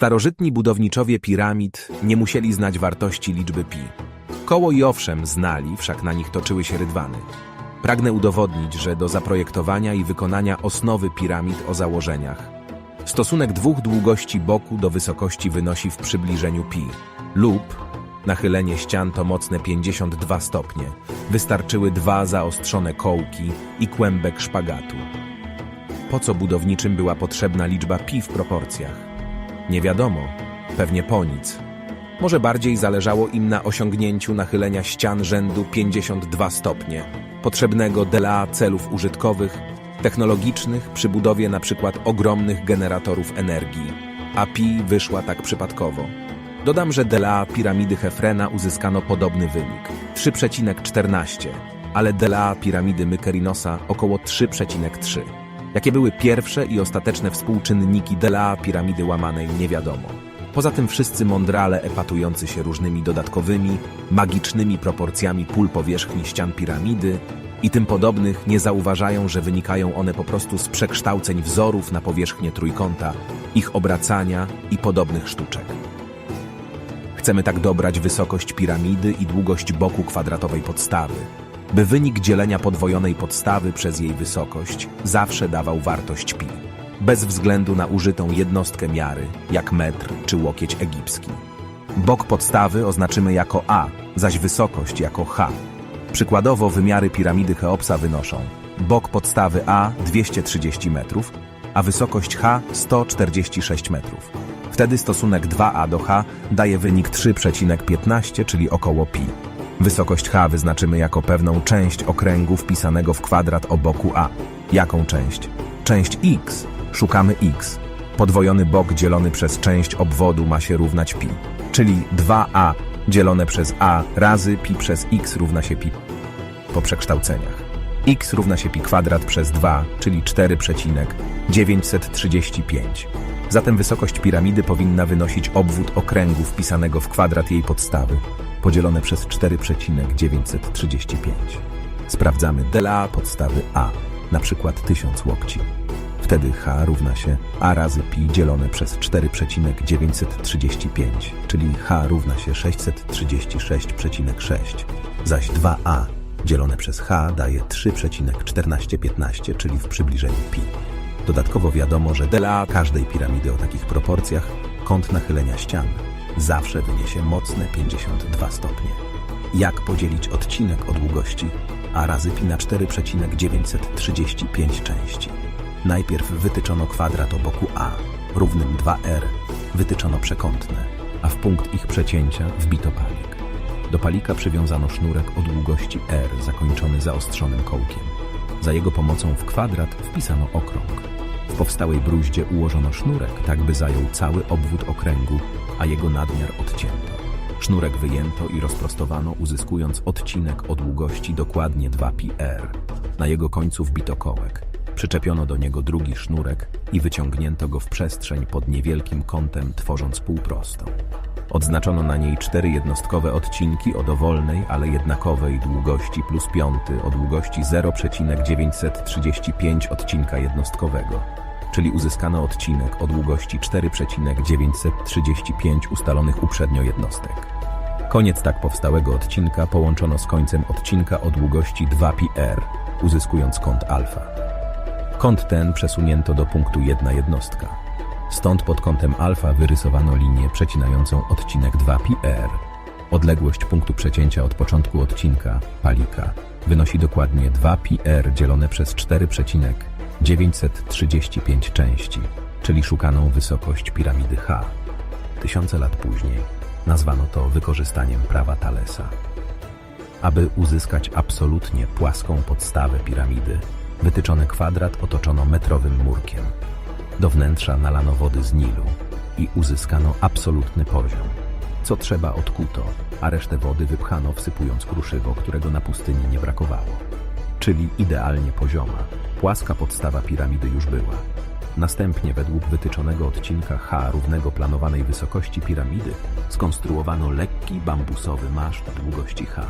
Starożytni budowniczowie piramid nie musieli znać wartości liczby pi. Koło i owszem znali, wszak na nich toczyły się rydwany. Pragnę udowodnić, że do zaprojektowania i wykonania osnowy piramid o założeniach stosunek dwóch długości boku do wysokości wynosi w przybliżeniu pi lub nachylenie ścian to mocne 52 stopnie. Wystarczyły dwa zaostrzone kołki i kłębek szpagatu. Po co budowniczym była potrzebna liczba pi w proporcjach? Nie wiadomo, pewnie po nic. Może bardziej zależało im na osiągnięciu nachylenia ścian rzędu 52 stopnie, potrzebnego dla celów użytkowych, technologicznych przy budowie np. ogromnych generatorów energii, a pi wyszła tak przypadkowo. Dodam, że dla piramidy Hefrena uzyskano podobny wynik 3,14, ale dla piramidy Mykerinosa około 3,3. Jakie były pierwsze i ostateczne współczynniki dla piramidy łamanej nie wiadomo. Poza tym wszyscy mądrale epatujący się różnymi dodatkowymi, magicznymi proporcjami pól powierzchni ścian piramidy i tym podobnych nie zauważają, że wynikają one po prostu z przekształceń wzorów na powierzchnię trójkąta, ich obracania i podobnych sztuczek. Chcemy tak dobrać wysokość piramidy i długość boku kwadratowej podstawy, by wynik dzielenia podwojonej podstawy przez jej wysokość zawsze dawał wartość pi, bez względu na użytą jednostkę miary, jak metr czy łokieć egipski. Bok podstawy oznaczymy jako a, zaś wysokość jako h. Przykładowo wymiary piramidy Cheopsa wynoszą bok podstawy a 230 metrów, a wysokość h 146 metrów. Wtedy stosunek 2a do h daje wynik 3,15, czyli około pi. Wysokość h wyznaczymy jako pewną część okręgu wpisanego w kwadrat o boku a. Jaką część? Część x. Szukamy x. Podwojony bok dzielony przez część obwodu ma się równać pi, czyli 2a dzielone przez a razy pi przez x równa się pi po przekształceniach. x równa się pi kwadrat przez 2, czyli 4,935. Zatem wysokość piramidy powinna wynosić obwód okręgu wpisanego w kwadrat jej podstawy, podzielone przez 4,935. Sprawdzamy dla podstawy a, na przykład 1000 łokci. Wtedy h równa się a razy pi dzielone przez 4,935, czyli h równa się 636,6, zaś 2a dzielone przez h daje 3,1415, czyli w przybliżeniu pi. Dodatkowo wiadomo, że dla każdej piramidy o takich proporcjach kąt nachylenia ścian zawsze wyniesie mocne 52 stopnie. Jak podzielić odcinek o długości a razy pi na 4,935 części? Najpierw wytyczono kwadrat o boku a równym 2r, wytyczono przekątne, a w punkt ich przecięcia wbito palik. Do palika przywiązano sznurek o długości r zakończony zaostrzonym kołkiem. Za jego pomocą w kwadrat wpisano okrąg. W powstałej bruździe ułożono sznurek, tak by zajął cały obwód okręgu, a jego nadmiar odcięto. Sznurek wyjęto i rozprostowano, uzyskując odcinek o długości dokładnie 2 pi r. Na jego końcu wbito kołek. Przyczepiono do niego drugi sznurek i wyciągnięto go w przestrzeń pod niewielkim kątem, tworząc półprostą. Odznaczono na niej cztery jednostkowe odcinki o dowolnej, ale jednakowej długości plus piąty o długości 0,935 odcinka jednostkowego, czyli uzyskano odcinek o długości 4,935 ustalonych uprzednio jednostek. Koniec tak powstałego odcinka połączono z końcem odcinka o długości 2πr, uzyskując kąt alfa. Kąt ten przesunięto do punktu jedna jednostka. Stąd pod kątem alfa wyrysowano linię przecinającą odcinek 2πr. Odległość punktu przecięcia od początku odcinka, palika, wynosi dokładnie 2πr dzielone przez 4,935 części, czyli szukaną wysokość piramidy H. Tysiące lat później nazwano to wykorzystaniem prawa Thalesa. Aby uzyskać absolutnie płaską podstawę piramidy, wytyczony kwadrat otoczono metrowym murkiem. Do wnętrza nalano wody z Nilu i uzyskano absolutny poziom. Co trzeba odkuto, a resztę wody wypchano wsypując kruszywo, którego na pustyni nie brakowało. Czyli idealnie pozioma, płaska podstawa piramidy już była. Następnie według wytyczonego odcinka H równego planowanej wysokości piramidy skonstruowano lekki bambusowy maszt długości H.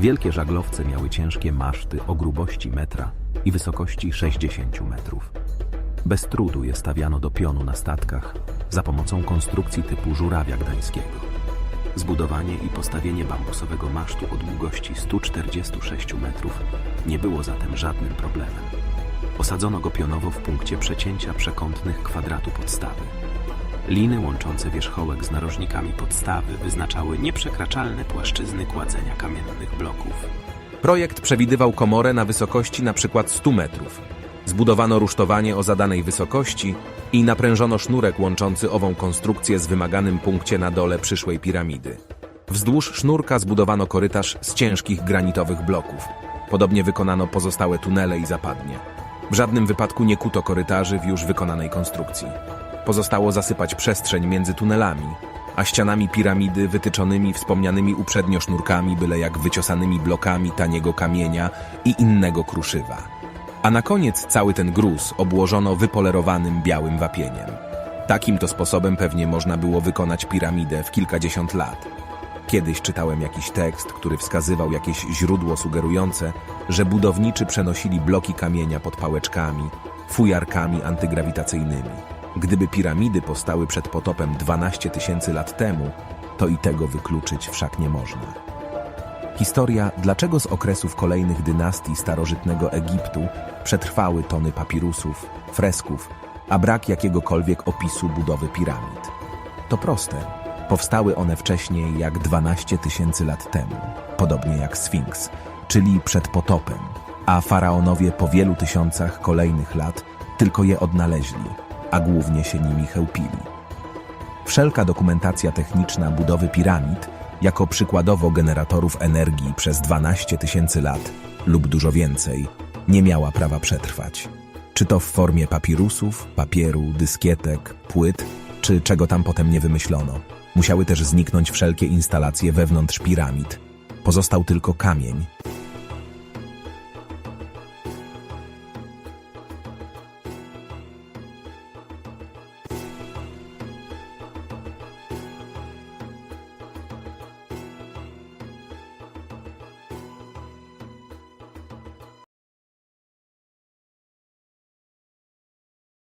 Wielkie żaglowce miały ciężkie maszty o grubości metra i wysokości 60 metrów. Bez trudu je stawiano do pionu na statkach, za pomocą konstrukcji typu żurawia gdańskiego. Zbudowanie i postawienie bambusowego masztu o długości 146 metrów nie było zatem żadnym problemem. Osadzono go pionowo w punkcie przecięcia przekątnych kwadratu podstawy. Liny łączące wierzchołek z narożnikami podstawy wyznaczały nieprzekraczalne płaszczyzny kładzenia kamiennych bloków. Projekt przewidywał komorę na wysokości przykład 100 metrów. Zbudowano rusztowanie o zadanej wysokości i naprężono sznurek łączący ową konstrukcję z wymaganym punkcie na dole przyszłej piramidy. Wzdłuż sznurka zbudowano korytarz z ciężkich granitowych bloków. Podobnie wykonano pozostałe tunele i zapadnie. W żadnym wypadku nie kuto korytarzy w już wykonanej konstrukcji. Pozostało zasypać przestrzeń między tunelami, a ścianami piramidy wytyczonymi wspomnianymi uprzednio sznurkami, byle jak wyciosanymi blokami taniego kamienia i innego kruszywa. A na koniec cały ten gruz obłożono wypolerowanym białym wapieniem. Takim to sposobem pewnie można było wykonać piramidę w kilkadziesiąt lat. Kiedyś czytałem jakiś tekst, który wskazywał jakieś źródło sugerujące, że budowniczy przenosili bloki kamienia pod pałeczkami, fujarkami antygrawitacyjnymi. Gdyby piramidy powstały przed potopem 12 tysięcy lat temu, to i tego wykluczyć wszak nie można. Historia, dlaczego z okresów kolejnych dynastii starożytnego Egiptu przetrwały tony papirusów, fresków, a brak jakiegokolwiek opisu budowy piramid. To proste. Powstały one wcześniej jak 12 tysięcy lat temu, podobnie jak Sfinks, czyli przed potopem, a faraonowie po wielu tysiącach kolejnych lat tylko je odnaleźli, a głównie się nimi chełpili. Wszelka dokumentacja techniczna budowy piramid, jako przykładowo generatorów energii przez 12 tysięcy lat lub dużo więcej, nie miała prawa przetrwać. Czy to w formie papirusów, papieru, dyskietek, płyt, czy czego tam potem nie wymyślono. Musiały też zniknąć wszelkie instalacje wewnątrz piramid. Pozostał tylko kamień,